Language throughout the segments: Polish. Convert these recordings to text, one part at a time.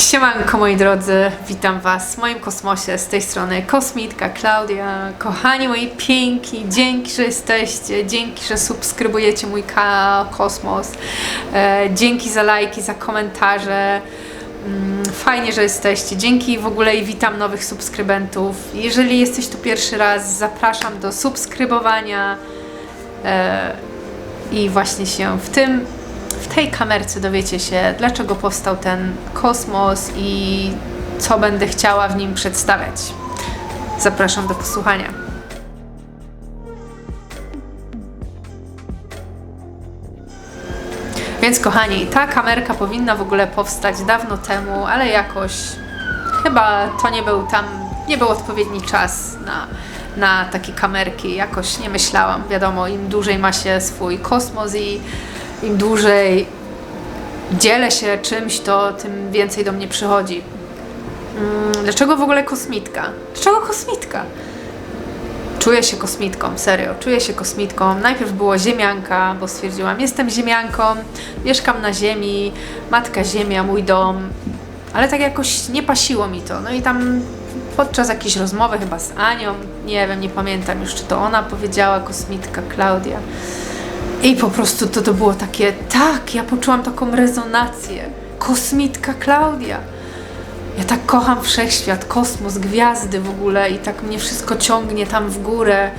Siemanko moi drodzy, witam Was w moim kosmosie, z tej strony kosmitka Klaudia. Kochani moi piękni, dzięki, że jesteście, dzięki, że subskrybujecie mój ka- kosmos, e, dzięki za lajki, za komentarze. Mm, Fajnie, że jesteście. Dzięki w ogóle i witam nowych subskrybentów. Jeżeli jesteś tu pierwszy raz, zapraszam do subskrybowania e, i właśnie się w tym w tej kamerce dowiecie się, dlaczego powstał ten kosmos i co będę chciała w nim przedstawiać. Zapraszam do posłuchania. Więc kochani, ta kamerka powinna w ogóle powstać dawno temu, ale jakoś chyba to nie był tam, nie był odpowiedni czas na, na takie kamerki. Jakoś nie myślałam. Wiadomo, im dłużej ma się swój kosmos i im dłużej dzielę się czymś, to tym więcej do mnie przychodzi. Mm, Dlaczego w ogóle kosmitka? Dlaczego kosmitka? Czuję się kosmitką, serio, czuję się kosmitką. Najpierw było ziemianka, bo stwierdziłam, jestem ziemianką, mieszkam na ziemi, matka ziemia, mój dom, ale tak jakoś nie pasiło mi to. No i tam podczas jakiejś rozmowy chyba z Anią, nie wiem, nie pamiętam już, czy to ona powiedziała, kosmitka Klaudia. I po prostu to, to było takie, tak, ja poczułam taką rezonację. Kosmitka Klaudia. Ja tak kocham wszechświat, kosmos, gwiazdy w ogóle i tak mnie wszystko ciągnie tam w górę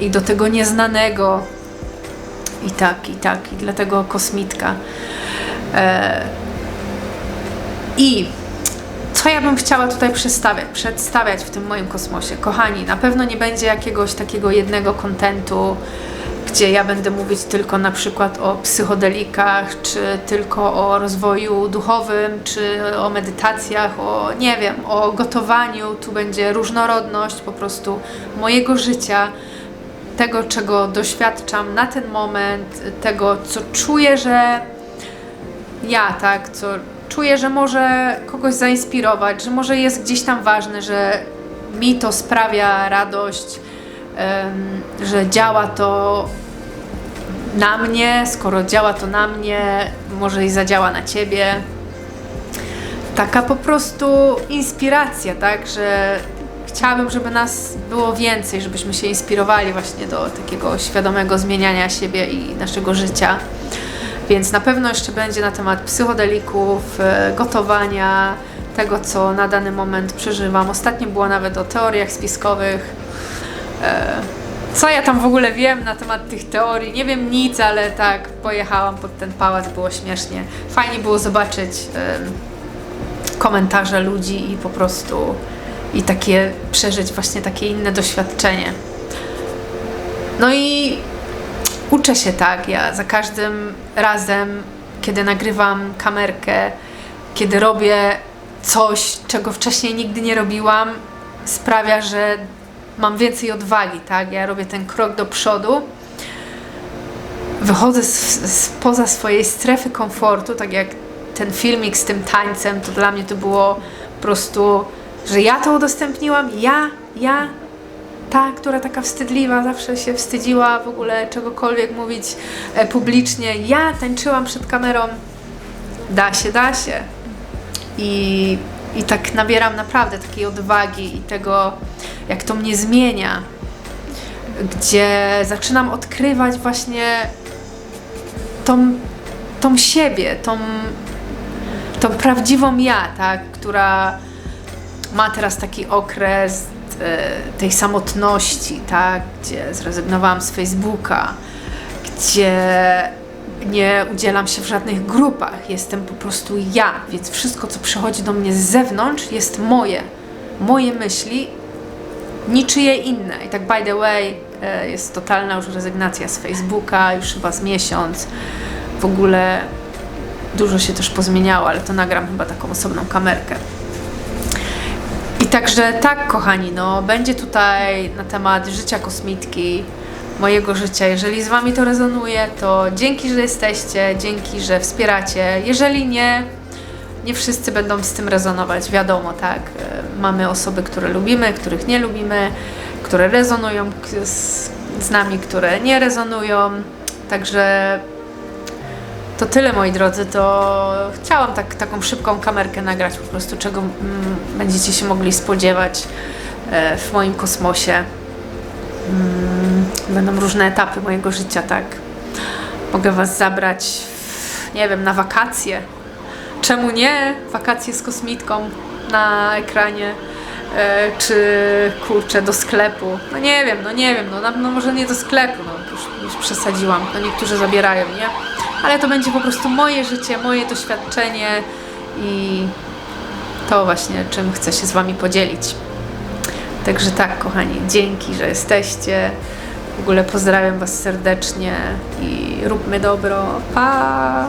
i do tego nieznanego. I tak, i tak, i dlatego kosmitka. E... I co ja bym chciała tutaj przedstawiać, przedstawiać w tym moim kosmosie? Kochani, na pewno nie będzie jakiegoś takiego jednego kontentu, gdzie ja będę mówić tylko na przykład o psychodelikach, czy tylko o rozwoju duchowym, czy o medytacjach, o nie wiem, o gotowaniu. Tu będzie różnorodność po prostu mojego życia, tego czego doświadczam na ten moment, tego co czuję, że ja, tak, co czuję, że może kogoś zainspirować, że może jest gdzieś tam ważne, że mi to sprawia radość, że działa to na mnie, skoro działa to na mnie, może i zadziała na ciebie. Taka po prostu inspiracja, tak, że chciałabym, żeby nas było więcej, żebyśmy się inspirowali właśnie do takiego świadomego zmieniania siebie i naszego życia. Więc na pewno jeszcze będzie na temat psychodelików, e, gotowania, tego co na dany moment przeżywam. Ostatnio było nawet o teoriach spiskowych. E, Co ja tam w ogóle wiem na temat tych teorii? Nie wiem nic, ale tak pojechałam pod ten pałac, było śmiesznie. Fajnie było zobaczyć komentarze ludzi i po prostu i takie przeżyć właśnie takie inne doświadczenie. No i uczę się tak. Ja za każdym razem, kiedy nagrywam kamerkę, kiedy robię coś, czego wcześniej nigdy nie robiłam, sprawia, że mam więcej odwagi, tak? Ja robię ten krok do przodu. Wychodzę spoza swojej strefy komfortu, tak jak ten filmik z tym tańcem, to dla mnie to było po prostu, że ja to udostępniłam, ja, ja, ta, która taka wstydliwa, zawsze się wstydziła w ogóle czegokolwiek mówić e, publicznie. Ja tańczyłam przed kamerą. Da się, da się. I, I tak nabieram naprawdę takiej odwagi i tego, jak to mnie zmienia. Gdzie zaczynam odkrywać właśnie tą, tą siebie, tą, tą prawdziwą ja, tak, która ma teraz taki okres e, tej samotności, tak, gdzie zrezygnowałam z Facebooka, gdzie nie udzielam się w żadnych grupach, jestem po prostu ja, więc wszystko, co przychodzi do mnie z zewnątrz, jest moje, moje myśli, niczyje inne. I tak by the way, e, jest totalna już rezygnacja z Facebooka, już chyba z miesiąc. W ogóle dużo się też pozmieniało, ale to nagram chyba taką osobną kamerkę. I także tak, kochani, no, będzie tutaj na temat życia kosmitki, mojego życia. Jeżeli z Wami to rezonuje, to dzięki, że jesteście, dzięki, że wspieracie. Jeżeli nie, nie wszyscy będą z tym rezonować, wiadomo, tak. E, Mamy osoby, które lubimy, których nie lubimy, które rezonują z, z nami, które nie rezonują. Także to tyle moi drodzy, to chciałam tak, taką szybką kamerkę nagrać po prostu, czego mm, będziecie się mogli spodziewać e, w moim kosmosie. Mm, będą różne etapy mojego życia, tak. Mogę Was zabrać, w, nie wiem, na wakacje. Czemu nie? Wakacje z kosmitką na ekranie. E, czy kurczę, do sklepu. No nie wiem, no nie wiem, no, na- no może nie do sklepu, no już, już przesadziłam. No niektórzy zabierają, nie? Ale to będzie po prostu moje życie, moje doświadczenie i to właśnie, czym chcę się z Wami podzielić. Także tak, kochani, dzięki, że jesteście. W ogóle pozdrawiam Was serdecznie i róbmy dobro. Pa!